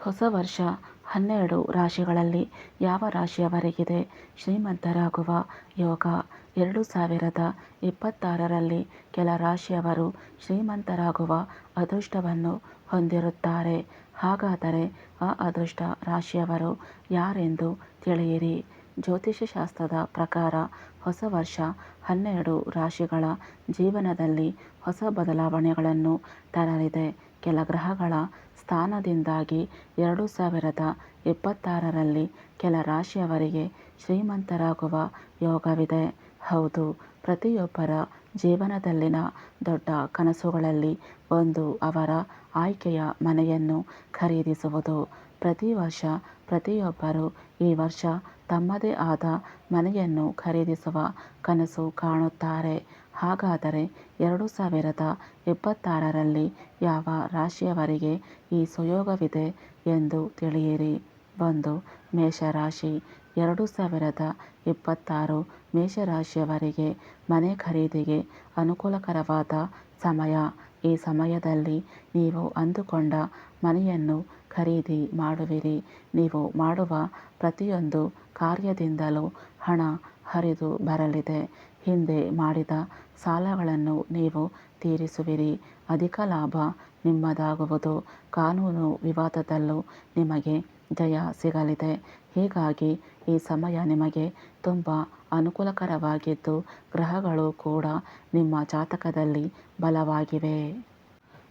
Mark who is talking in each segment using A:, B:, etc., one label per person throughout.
A: ಹೊಸ ವರ್ಷ ಹನ್ನೆರಡು ರಾಶಿಗಳಲ್ಲಿ ಯಾವ ರಾಶಿಯವರೆಗಿದೆ? ಶ್ರೀಮಂತರಾಗುವ ಯೋಗ ಎರಡು ಸಾವಿರದ ಇಪ್ಪತ್ತಾರರಲ್ಲಿ ಕೆಲ ರಾಶಿಯವರು ಶ್ರೀಮಂತರಾಗುವ ಅದೃಷ್ಟವನ್ನು ಹೊಂದಿರುತ್ತಾರೆ. ಹಾಗಾದರೆ ಆ ಅದೃಷ್ಟ ರಾಶಿಯವರು ಯಾರೆಂದು ತಿಳಿಯಿರಿ. ಜ್ಯೋತಿಷ್ಯಶಾಸ್ತ್ರದ ಪ್ರಕಾರ ಹೊಸ ವರ್ಷ ಹನ್ನೆರಡು ರಾಶಿಗಳ ಜೀವನದಲ್ಲಿ ಹೊಸ ಬದಲಾವಣೆಗಳನ್ನು ತರಲಿದೆ. ಕೆಲ ಗ್ರಹಗಳ ಸ್ಥಾನದಿಂದಾಗಿ ಎರಡು ಸಾವಿರದ ಇಪ್ಪತ್ತಾರರಲ್ಲಿ ಕೆಲ ರಾಶಿಯವರಿಗೆ ಶ್ರೀಮಂತರಾಗುವ ಯೋಗವಿದೆ. ಹೌದು ಪ್ರತಿಯೊಬ್ಬರ ಜೀವನದಲ್ಲಿನ ದೊಡ್ಡ ಕನಸುಗಳಲ್ಲಿ ಒಂದು ಅವರ ಆಯ್ಕೆಯ ಮನೆಯನ್ನು ಖರೀದಿಸುವುದು. ಪ್ರತಿ ವರ್ಷ ಪ್ರತಿಯೊಬ್ಬರು ಈ ವರ್ಷ ತಮ್ಮದೇ ಆದ ಮನೆಯನ್ನು ಖರೀದಿಸುವ ಕನಸು ಕಾಣುತ್ತಾರೆ. ಹಾಗಾದರೆ ಎರಡು ಸಾವಿರದ ಇಪ್ಪತ್ತಾರರಲ್ಲಿ ಯಾವ ರಾಶಿಯವರಿಗೆ ಈ ಸುಯೋಗವಿದೆ ಎಂದು ತಿಳಿಯಿರಿ. ಒಂದು ಮೇಷರಾಶಿ. ಎರಡು ಸಾವಿರದ ಇಪ್ಪತ್ತಾರು ಮೇಷರಾಶಿಯವರಿಗೆ ಮನೆ ಖರೀದಿಗೆ ಅನುಕೂಲಕರವಾದ ಸಮಯ. ಈ ಸಮಯದಲ್ಲಿ ನೀವು ಅಂದುಕೊಂಡ ಮನೆಯನ್ನು ಖರೀದಿ ಮಾಡುವಿರಿ. ನೀವು ಮಾಡುವ ಪ್ರತಿಯೊಂದು ಕಾರ್ಯದಿಂದಲೂ ಹಣ ಹರಿದು ಬರಲಿದೆ. ಹಿಂದೆ ಮಾಡಿದ ಸಾಲಗಳನ್ನು ನೀವು ತೀರಿಸುವಿರಿ. ಅಧಿಕ ಲಾಭ ನಿಮ್ಮದಾಗುವುದು. ಕಾನೂನು ವಿವಾದದಲ್ಲೂ ನಿಮಗೆ ಜಯ ಸಿಗಲಿದೆ. ಹೀಗಾಗಿ ಈ ಸಮಯ ನಿಮಗೆ ತುಂಬ ಅನುಕೂಲಕರವಾಗಿದ್ದು ಗ್ರಹಗಳು ಕೂಡ ನಿಮ್ಮ ಜಾತಕದಲ್ಲಿ ಬಲವಾಗಿವೆ.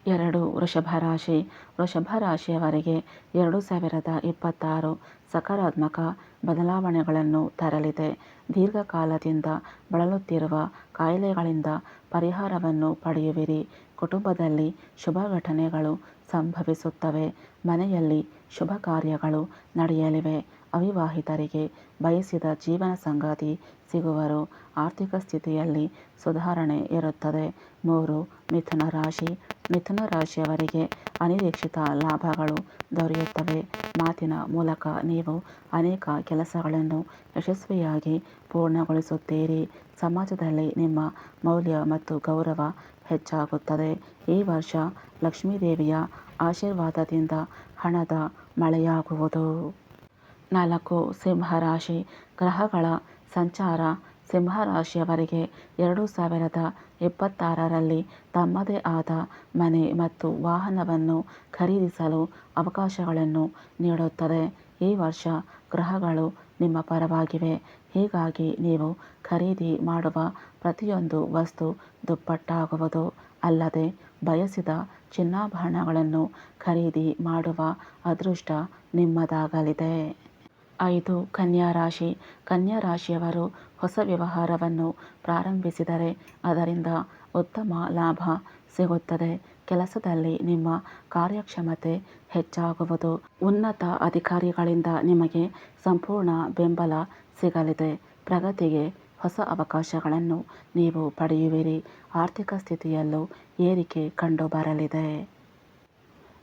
A: ಎರಡು ವೃಷಭ ರಾಶಿ. ವೃಷಭ ರಾಶಿಯವರಿಗೆ ಎರಡು ಸಾವಿರದ ಇಪ್ಪತ್ತಾರು ಸಕಾರಾತ್ಮಕ ಬದಲಾವಣೆಗಳನ್ನು ತರಲಿದೆ. ದೀರ್ಘಕಾಲದಿಂದ ಬಳಲುತ್ತಿರುವ ಕಾಯಿಲೆಗಳಿಂದ ಪರಿಹಾರವನ್ನು ಪಡೆಯುವಿರಿ. ಕುಟುಂಬದಲ್ಲಿ ಶುಭ ಘಟನೆಗಳು ಸಂಭವಿಸುತ್ತವೆ. ಮನೆಯಲ್ಲಿ ಶುಭ ಕಾರ್ಯಗಳು ನಡೆಯಲಿವೆ. ಅವಿವಾಹಿತರಿಗೆ ಬಯಸಿದ ಜೀವನ ಸಂಗಾತಿ ಸಿಗುವರು. ಆರ್ಥಿಕ ಸ್ಥಿತಿಯಲ್ಲಿ ಸುಧಾರಣೆ ಇರುತ್ತದೆ. ಮೂರು, ಮಿಥುನ ರಾಶಿ. ಮಿಥುನ ರಾಶಿಯವರಿಗೆ ಅನಿರೀಕ್ಷಿತ ಲಾಭಗಳು ದೊರೆಯುತ್ತವೆ. ಮಾತಿನ ಮೂಲಕ ನೀವು ಅನೇಕ ಕೆಲಸಗಳನ್ನು ಯಶಸ್ವಿಯಾಗಿ ಪೂರ್ಣಗೊಳಿಸುತ್ತೀರಿ. ಸಮಾಜದಲ್ಲಿ ನಿಮ್ಮ ಮೌಲ್ಯ ಮತ್ತು ಗೌರವ ಹೆಚ್ಚಾಗುತ್ತದೆ. ಈ ವರ್ಷ ಲಕ್ಷ್ಮೀದೇವಿಯ ಆಶೀರ್ವಾದದಿಂದ ಹಣದ ಮಳೆಯಾಗುವುದು. ನಾಲ್ಕು ಸಿಂಹರಾಶಿ ಗ್ರಹಗಳ ಸಂಚಾರ. ಸಿಂಹರಾಶಿಯವರಿಗೆ ಎರಡು ಸಾವಿರದ ಇಪ್ಪತ್ತಾರರಲ್ಲಿ ತಮ್ಮದೇ ಆದ ಮನೆ ಮತ್ತು ವಾಹನವನ್ನು ಖರೀದಿಸಲು ಅವಕಾಶಗಳನ್ನು ನೀಡುತ್ತದೆ. ಈ ವರ್ಷ ಗ್ರಹಗಳು ನಿಮ್ಮ ಪರವಾಗಿವೆ. ಹೀಗಾಗಿ ನೀವು ಖರೀದಿ ಮಾಡುವ ಪ್ರತಿಯೊಂದು ವಸ್ತು ದುಪ್ಪಟ್ಟಾಗುವುದು ಅಲ್ಲದೆ ಬಯಸಿದ ಚಿನ್ನಾಭರಣಗಳನ್ನು ಖರೀದಿ ಮಾಡುವ ಅದೃಷ್ಟ ನಿಮ್ಮದಾಗಲಿದೆ. ಐದು ಕನ್ಯಾ ರಾಶಿ. ಕನ್ಯಾ ರಾಶಿಯವರು ಹೊಸ ವ್ಯವಹಾರವನ್ನು ಪ್ರಾರಂಭಿಸಿದರೆ ಅದರಿಂದ ಉತ್ತಮ ಲಾಭ ಸಿಗುತ್ತದೆ. ಕೆಲಸದಲ್ಲಿ ನಿಮ್ಮ ಕಾರ್ಯಕ್ಷಮತೆ ಹೆಚ್ಚಾಗುವುದು. ಉನ್ನತ ಅಧಿಕಾರಿಗಳಿಂದ ನಿಮಗೆ ಸಂಪೂರ್ಣ ಬೆಂಬಲ ಸಿಗಲಿದೆ. ಪ್ರಗತಿಗೆ ಹೊಸ ಅವಕಾಶಗಳನ್ನು ನೀವು ಪಡೆಯುವಿರಿ. ಆರ್ಥಿಕ ಸ್ಥಿತಿಯಲ್ಲೂ ಏರಿಕೆ ಕಂಡುಬರಲಿದೆ.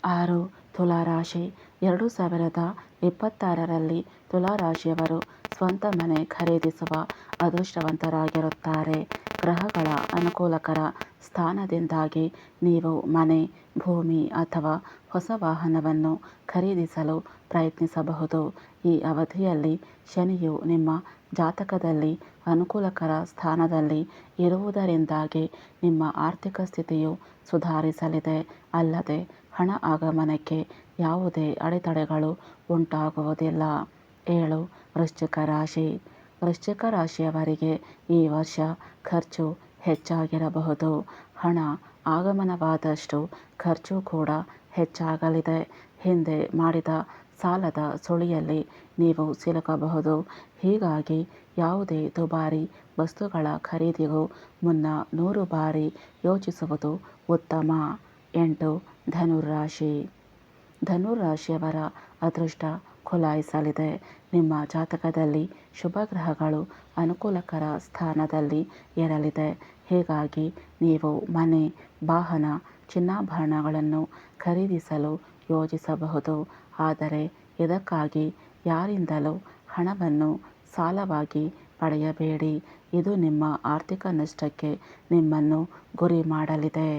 A: ಆರು ತುಲಾರಾಶಿ ಎರಡು ಸಾವಿರದ ಇಪ್ಪತ್ತಾರರಲ್ಲಿ ತುಲಾರಾಶಿಯವರು ಸ್ವಂತ ಮನೆ ಖರೀದಿಸುವ ಅದೃಷ್ಟವಂತರಾಗಿರುತ್ತಾರೆ. ಗ್ರಹಗಳ ಅನುಕೂಲಕರ ಸ್ಥಾನದಿಂದಾಗಿ ನೀವು ಮನೆ, ಭೂಮಿ ಅಥವಾ ಹೊಸ ವಾಹನವನ್ನು ಖರೀದಿಸಲು ಪ್ರಯತ್ನಿಸಬಹುದು. ಈ ಅವಧಿಯಲ್ಲಿ ಶನಿಯು ನಿಮ್ಮ ಜಾತಕದಲ್ಲಿ ಅನುಕೂಲಕರ ಸ್ಥಾನದಲ್ಲಿ ಇರುವುದರಿಂದಾಗಿ ನಿಮ್ಮ ಆರ್ಥಿಕ ಸ್ಥಿತಿಯು ಸುಧಾರಿಸಲಿದೆ. ಅಲ್ಲದೆ ಹಣ ಆಗಮನಕ್ಕೆ ಯಾವುದೇ ಅಡೆತಡೆಗಳು ಉಂಟಾಗುವುದಿಲ್ಲ. ಏಳು, ವೃಶ್ಚಿಕ ರಾಶಿ. ವೃಶ್ಚಿಕ ರಾಶಿಯವರಿಗೆ ಈ ವರ್ಷ ಖರ್ಚು ಹೆಚ್ಚಾಗಿರಬಹುದು. ಹಣ ಆಗಮನವಾದಷ್ಟು ಖರ್ಚು ಕೂಡ ಹೆಚ್ಚಾಗಲಿದೆ. ಹಿಂದೆ ಮಾಡಿದ ಸಾಲದ ಸುಳಿಯಲ್ಲಿ ನೀವು ಸಿಲುಕಬಹುದು. ಹೀಗಾಗಿ ಯಾವುದೇ ದುಬಾರಿ ವಸ್ತುಗಳ ಖರೀದಿಗೂ ಮುನ್ನ ನೂರು ಬಾರಿ ಯೋಚಿಸುವುದು ಉತ್ತಮ. ಎಂಟು ಧನುರಾಶಿ ಧನುರಾಶಿಯವರ ಅದೃಷ್ಟ ಖುಲಾಯಿಸಲಿದೆ. ನಿಮ್ಮ ಜಾತಕದಲ್ಲಿ ಶುಭ ಗ್ರಹಗಳು ಅನುಕೂಲಕರ ಸ್ಥಾನದಲ್ಲಿ ಇರಲಿದೆ. ಹೀಗಾಗಿ ನೀವು ಮನೆ, ವಾಹನ, ಚಿನ್ನಾಭರಣಗಳನ್ನು ಖರೀದಿಸಲು ಯೋಜಿಸಬಹುದು. ಆದರೆ ಇದಕ್ಕಾಗಿ ಯಾರಿಂದಲೂ ಹಣವನ್ನು ಸಾಲವಾಗಿ ಪಡೆಯಬೇಡಿ. ಇದು ನಿಮ್ಮ ಆರ್ಥಿಕ ನಷ್ಟಕ್ಕೆ ನಿಮ್ಮನ್ನು ಗುರಿ ಮಾಡಲಿದೆ.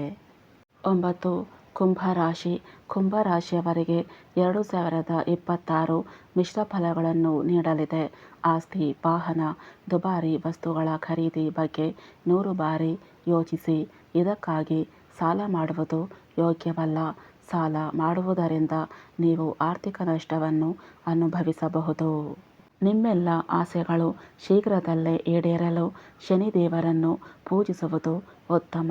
A: ಒಂಬತ್ತು. ಕುಂಭರಾಶಿ. ಕುಂಭರಾಶಿಯವರಿಗೆ ಎರಡು ಸಾವಿರದ ಇಪ್ಪತ್ತಾರು ಮಿಶ್ರ ಫಲಗಳನ್ನು ನೀಡಲಿದೆ. ಆಸ್ತಿ, ವಾಹನ, ದುಬಾರಿ ವಸ್ತುಗಳ ಖರೀದಿ ಬಗ್ಗೆ ನೂರು ಬಾರಿ ಯೋಚಿಸಿ. ಇದಕ್ಕಾಗಿ ಸಾಲ ಮಾಡುವುದು ಯೋಗ್ಯವಲ್ಲ. ಸಾಲ ಮಾಡುವುದರಿಂದ ನೀವು ಆರ್ಥಿಕ ನಷ್ಟವನ್ನು ಅನುಭವಿಸಬಹುದು. ನಿಮ್ಮೆಲ್ಲ ಆಸೆಗಳು ಶೀಘ್ರದಲ್ಲೇ ಈಡೇರಲು ಶನಿದೇವರನ್ನು ಪೂಜಿಸುವುದು ಉತ್ತಮ.